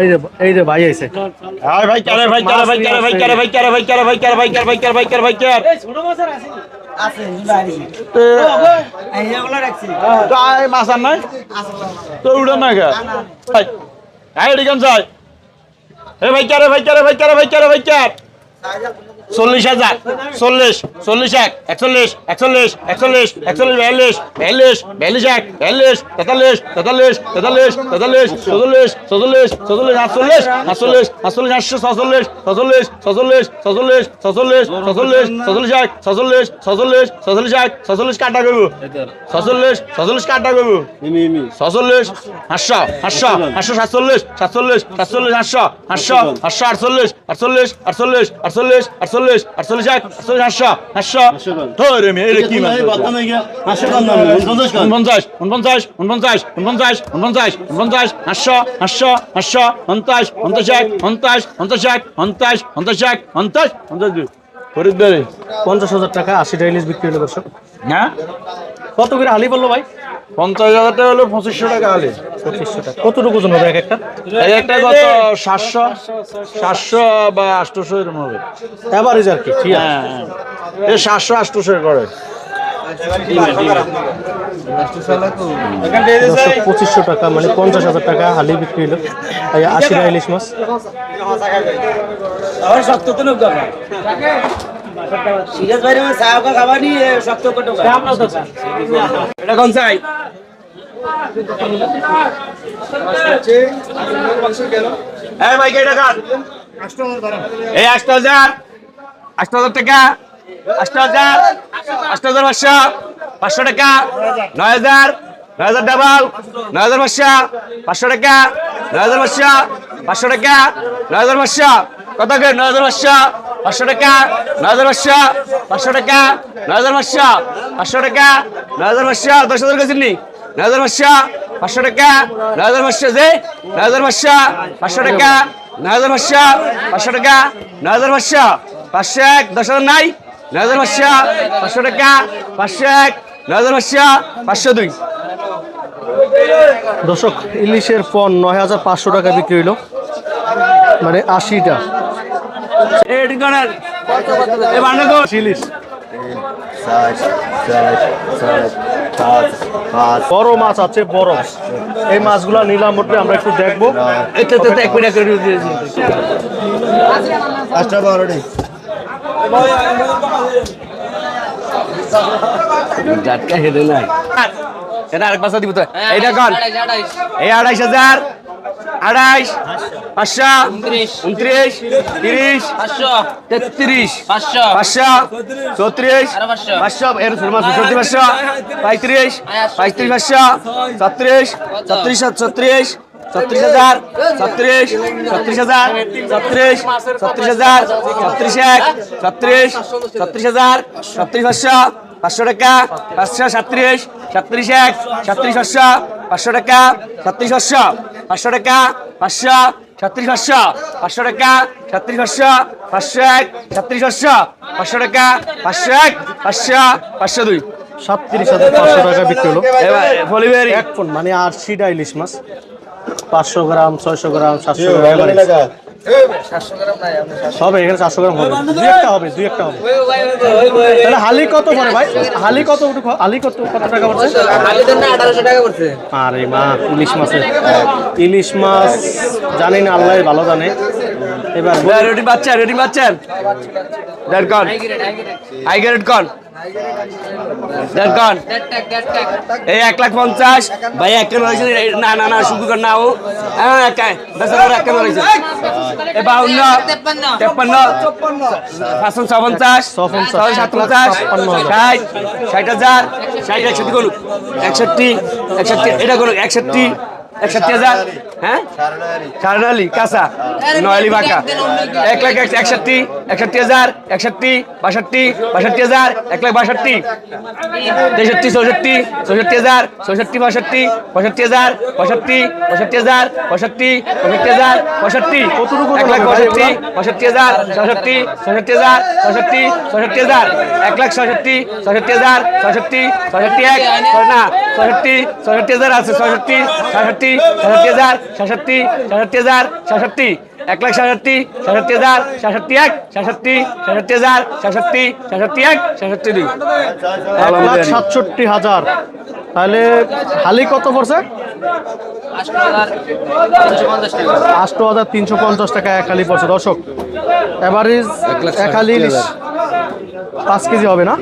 এই যে এই যে ভাই আইছে আয় ভাই কারে ভাই কারে ভাই কারে ভাই কারে ভাই কারে ভাই কারে ভাই কারে ভাই কারে ভাই কারে ভাই কারে ভাই কারে আছে এই রাখছি আয় মাছ আর নাই তো উড়ে না গা ভাই আয় এদিকে যাই এ ভাই কারে ভাই কারে ভাই কারে ভাই কারে ভাই কার চল্লিশ হাজার চল্লিশ চল্লিশ এক একচল্লিশ একচল্লিশ একচল্লিশ একচল্লিশ বিয়াল্লিশ বিয়াল্লিশ বিয়াল্লিশ এক বিয়াল্লিশ তেতাল্লিশ তেতাল্লিশ তেতাল্লিশ তেতাল্লিশ চৌচল্লিশ চৌচল্লিশ চৌচল্লিশ আটচল্লিশ আটচল্লিশ আটচল্লিশ আটশো ছচল্লিশ ছচল্লিশ ছচল্লিশ ছচল্লিশ ছচল্লিশ ছচল্লিশ ছচল্লিশ এক ছচল্লিশ ছচল্লিশ ছচল্লিশ এক ছচল্লিশ কাটা করব ছচল্লিশ ছচল্লিশ কাটা করব ছচল্লিশ আটশো আটশো আটশো সাতচল্লিশ সাতচল্লিশ সাতচল্লিশ আটশো আটশো আটশো আটচল্লিশ আটচল্লিশ আটচল্লিশ আটচল্লিশ আটচল্লিশ আটচল্লিশ এক আটচল্লিশ আটশো আটশো ধরে মেয়ে এটা কি উনপঞ্চাশ উনপঞ্চাশ উনপঞ্চাশ উনপঞ্চাশ উনপঞ্চাশ উনপঞ্চাশ আটশো আটশো আটশো পঞ্চাশ এক এক এক দুই। হাজার টাকা আশিটা ইলিশ বিক্রি হলো দর্শক। হ্যাঁ? কত করে হালি বলল ভাই? পঞ্চাশ হাজার টাকা হলো পঁচিশশো টাকা আলে। পঁচিশশো টাকা। কতটুকু ওজন হবে এক একটা? এই একটা কত? সাতশো? সাতশো বা আটশোশো এরকম হবে। অ্যাভারেজ আর কি হ্যাঁ হ্যাঁ। এই সাতশো আটশোশো করে। পঁচিশশো টাকা মানে পঞ্চাশ হাজার টাকা হালি বিক্রি হলো। এই আশিটা ইলিশ মাছ লোক দরকার সিরিয়াস বাইরে মানে সাহায্য খাবারই শক্ত করে এটা কোন চাই? এই ভাই কে টাকা এই আষ্ট হাজার আষ্ট হাজার টাকা আষ্ট হাজার আষ্ট হাজার পাঁচশো পাঁচশো টাকা নয় হাজার নয় হাজার ডাবল নয় হাজার পাঁচশো পাঁচশো টাকা নয় হাজার পাঁচশো পাঁচশো টাকা নয় হাজার পাঁচশো। কত নয় হাজার পাঁচশো। পাঁচশো টাকা নয় হাজার পাঁচশো পাঁচশো টাকা নয় হাজার পাঁচশো পাঁচশো টাকা নয় হাজার পাঁচশো দশ হাজার কাছে নি নয় হাজার পাঁচশো পাঁচশো টাকা নয় হাজার পাঁচশো যে নয় হাজার পাঁচশো পাঁচশো টাকা নয় হাজার পাঁচশো পাঁচশো টাকা নয় হাজার পাঁচশো পাঁচশো এক দশ হাজার নাই নয় হাজার পাঁচশো পাঁচশো টাকা পাঁচশো এক নয় হাজার পাঁচশো পাঁচশো দুই দর্শক ইলিশের পণ নয় হাজার পাঁচশো টাকা বিক্রি হইল মানে আশিটা এটি করেন এ তো বড় মাছ আছে বড়। এই মাছগুলো নিলাম উঠলে আমরা একটু দেখব। এটা জাটকা হেডে নাই। এটা আরেক পাঁচশো দিব তো। এইটা কন এই আড়াইশ হাজার। আড়াইশ পাঁচশো উনত্রিশ তিরিশ তেত্রিশ পাঁচশো পাঁচশো চৌত্রিশ পাঁচশো। এর চৌত্রিশ পাঁচশো পঁয়ত্রিশ পঁয়ত্রিশ পাঁচশো ছত্রিশ ছত্রিশ ছত্রিশ ছত্রিশ হাজার ছত্রিশ ছত্রিশ হাজার ছত্রিশ ছত্রিশ হাজার ছত্রিশ এক ছত্রিশ ছত্রিশ হাজার ছত্রিশ পাঁচশো পাঁচশো টাকা পাঁচশো সাত্রিশ সাত্রিশ এক সাত্রিশ পাঁচশো পাঁচশো টাকা সাত্রিশ পাঁচশো পাঁচশো টাকা পাঁচশো ছত্রিশ পাঁচশো পাঁচশো টাকা ছত্রিশ পাঁচশো পাঁচশো এক ছত্রিশ পাঁচশো পাঁচশো টাকা পাঁচশো এক পাঁচশো পাঁচশো দুই। সাতত্রিশ হাজার পাঁচশো টাকা বিক্রি হলো। এবার ফলিবেরি এক ফোন মানে ইলিশ মাছ। পাঁচশো গ্রাম ছয়শো গ্রাম সাতশো গ্রাম। হবে এখানে চারশো গ্রাম হবে। দুই একটা হবে দুই একটা হবে। তাহলে হালি কত পড়ে ভাই? হালি কত হালি কত কত টাকা পড়ছে? আরে মা ইলিশ মাছের। ইলিশ মাছ জানি না আল্লাহ ভালো জানে। এবার রেডি বাচ্চা রেডি বাচ্চান দেড় কন। আই গ্রেড কন। এই এক লাখ পঞ্চাশ। ভাই এক কেন হয়েছে এই- না না না শুধু না ও। হ্যাঁ এক দশ হাজার এক হয়েছে এ বাউন্ন তেপ্পান্ন। পাঁচশো ছপঞ্চাশ ছপঞ্চাশ, ছয় সাতপঞ্চাশ হাজার। ষাট ষাট হাজার ষাট একষট্টি করুক একষট্টি একষট্টি এটা করুক একষট্টি একষট্টি হাজার। হ্যাঁ? সারনালি। কাঁচা। নয়ালি বাঁকা এক লাখ এক- একষট্টি একষট্টি হাজার একষট্টি বাষট্টি বাষট্টি হাজার এক লাখ বাষট্টি। তেষট্টি চৌষট্টি চৌষট্টি হাজার চৌষট্টি বাষট্টি পঁয়ষট্টি হাজার পঁয়ষট্টি পঁয়ষট্টি হাজার পঁয়ষট্টি পঁয়ষট্টি হাজার পঁয়ষট্টি এক লাখ পঁয়ষট্টি পঁয়ষট্টি হাজার চৌষট্টি চৌষট্টি হাজার চৌষট্টি চৌষট্টি হাজার। এক লাখ ছষট্টি হাজার এক। না চৌষট্টি চৌষট্টি হাজার আছে ছষট্টি সাতষট্টি সাতষট্টি হাজার সাতষট্টি সাতষট্টি হাজার সাতষট্টি এক লাখ সাতষট্টি সাতষট্টি হাজার সাতষট্টি এক সাতষট্টি সাতষট্টি হাজার সাতষট্টি সাতষট্টি এক সাতষট্টি দুই। এক লাখ সাতষট্টি হাজার। তাহলে হালি কত পড়ছে? আষ্ট হাজার তিনশো পঞ্চাশ টাকা এক হালি পড়ছে। দর্শক এভারেজ এক হালি পাঁচ কেজি হবে না?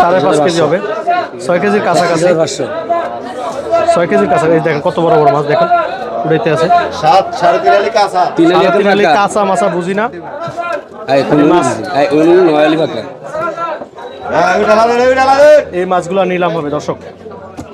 সাড়ে পাঁচ কেজি হবে। ছয় কেজির কাছাকাছি। ছয় কেজির কাছাকাছি দেখেন কত বড় বড় মাছ দেখেন উড়াইতে আছে। সাত সাড়ে তিন আলি কাঁচা। তিন আলি কাঁচা মাছা বুঝি না? মাছ। হ্যাঁ এই মাছগুলো নিলাম হবে দর্শক।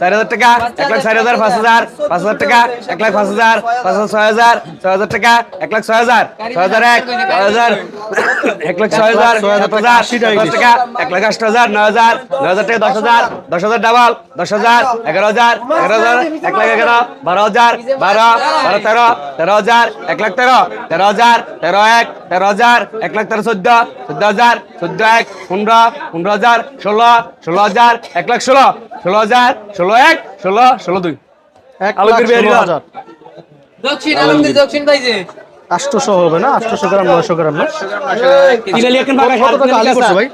ষাট হাজার টাকা এক লাখ ষাট হাজার পাঁচ হাজার পাঁচ হাজার টাকা এক লাখ পাঁচ হাজার পাঁচ হাজার ছয় হাজার ছয় হাজার টাকা এক লাখ ছয় হাজার ছয় হাজার এক ছয় হাজার এক লাখ ছয় হাজার ছয় হাজার টাকা দশ টাকা এক লাখ আট হাজার নয় হাজার নয় হাজার টাকা দশ হাজার দশ হাজার ডাবল দশ হাজার এগারো হাজার এগারো হাজার এক লাখ এগারো বারো হাজার বারো বারো তেরো তেরো হাজার এক লাখ তেরো তেরো হাজার তেরো এক তেরো হাজার এক লাখ তেরো চোদ্দ চোদ্দ হাজার চোদ্দ এক পনেরো পনেরো হাজার ষোলো ষোলো হাজার এক লাখ ষোলো ষোলো হাজার ষোলো এক ষোলো ষোলো দুই। এক ষোলো। হাজার। দক্ষিণ আলমগীর দক্ষিণ পাইছে আটশোশো হবে না? আটশোশো গ্রাম নয়শো গ্রাম না? কত টাকা আলি পড়ছে ভাই?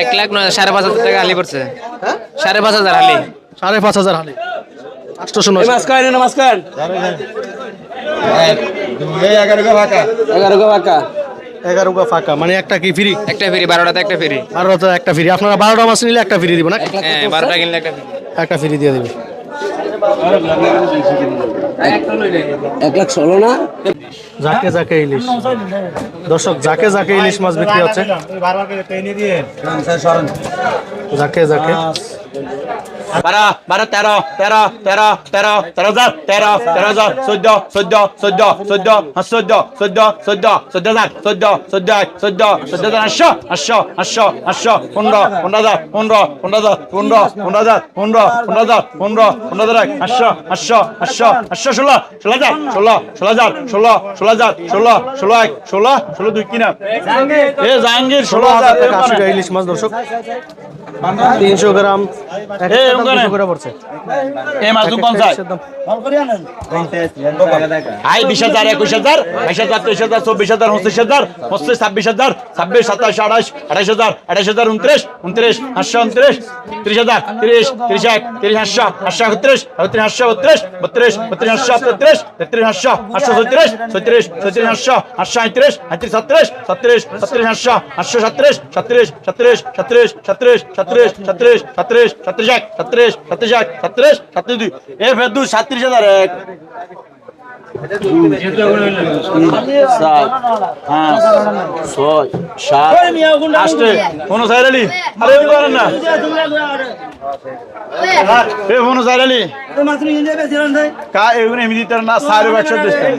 এক লাখ নয় সাড়ে পাঁচ হাজার টাকা হালি পড়ছে। সাড়ে পাঁচ হাজার হালি সাড়ে পাঁচ হাজার হালি আটশোশো নয়শো। নমস্কার। নমস্কার এগারো গা ফাঁকা। এগারো গো এগারো গা ফাঁকা মানে একটা কি ফ্রি একটা ফ্রি বারোটাতে একটা ফ্রি আর তো একটা ফ্রি আপনারা বারোটা মাছ নিলে একটা ফ্রি দিব না হ্যাঁ বারোটা কিনলে একটা ফ্রি একটা ফ্রি দিয়ে দেবে। এক লাখ ষোলো না? যাকে যাকে ইলিশ। দর্শক যাকে যাকে ইলিশ মাছ বিক্রি হচ্ছে। যাকে যাকে। বারো বারো তেরো তেরো তেরো তেরো তেরো হাজার তেরো তেরো হাজার চোদ্দ চোদ্দ চোদ্দ চোদ্দ হ্যাঁ, চোদ্দ চোদ্দ চোদ্দ চোদ্দ হাজার চোদ্দ চোদ্দ চোদ্দ চোদ্দ হাজার আটশো আটশো আটশো আটশো পনেরো পনেরো হাজার পনেরো পনেরো হাজার পনেরো পনেরো হাজার পনেরো পনেরো হাজার পনেরো পনেরো হাজার এক আটশো আটশো আটশো আটশো ষোলো ষোলো হাজার ষোলো ষোলো হাজার ষোলো ষোলো হাজার ষোলো ষোলো এক ষোলো ষোলো দুই কিনা। এ জাহাঙ্গীর ষোলো হাজার টাকা। ইলিশ মাছ দর্শক। তিনশো গ্রাম। কত করে পড়ছে। এই মাশরুম 50 আই 20000 21000 22000 23000 24000 29000 25000 26 27 28 28000 28000 29 29 529 30000 30 31 30 31 32 32 32 32 32 32 33 33 ছত্রিশ 33 33 33 ছত্রিশ 33 ছত্রিশ ছত্রিশ 33 33 ছত্রিশ ছত্রিশ ছত্রিশ 33 33 33 33 33 33 33 33 33 33 33 33 33 33 33 33 33 33 33 সাতত্রিশ সাতত্রিশ এক সাতত্রিশ সাতত্রিশ দুই। এ ফের দুই সাতত্রিশ হাজার এক। সাত পাঁচ ছয় সাত সাইড আরে করেন না। ఏ ఫోన్ సరేలి కా ఎవరు ఎనిమిది ఇస్తారన్నా సారు లక్షలు ఇస్తారు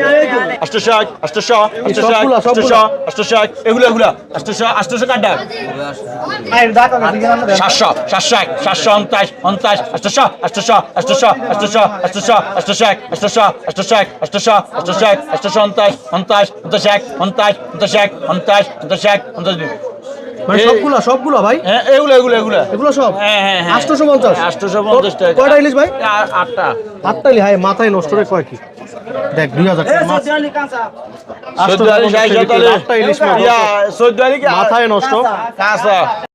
అష్టషాక్ అష్టషాక్ అష్టషాక్ అష్టషాక్ అష్టషాక్ ఎగులా ఎగులా అష్టషాక్ అష్టషాక్ అడ్డా সাতশো সাতশো এক সাতশো অন্তাশ অন্তাশ অষ্টশো অষ্টশো অষ্টশো অষ্টশো অষ্টশো অষ্টশো এক অষ্টশো অষ্টশো এক অষ্টশো অষ্টশো এক অষ্টশো অন্তাশ অন্তাশ অন্তশ এক অন্তাশ অন্তশ এক অন্তাশ অন্তশ এক অন্তশ মানে সবগুলো সবগুলো ভাই? হ্যাঁ এগুলো এগুলো এগুলো। এগুলো সব? হ্যাঁ হ্যাঁ, হ্যাঁ। 850 850 টাকা। কয়টা ইলিশ ভাই? আটটা। আটটা ইলিশ হ্যাঁ মাথায় নষ্ট করে কয় কি? দেখ 2000 টাকা মাছ। 14 ইলিশ মাথায় নষ্ট। কাঁচা।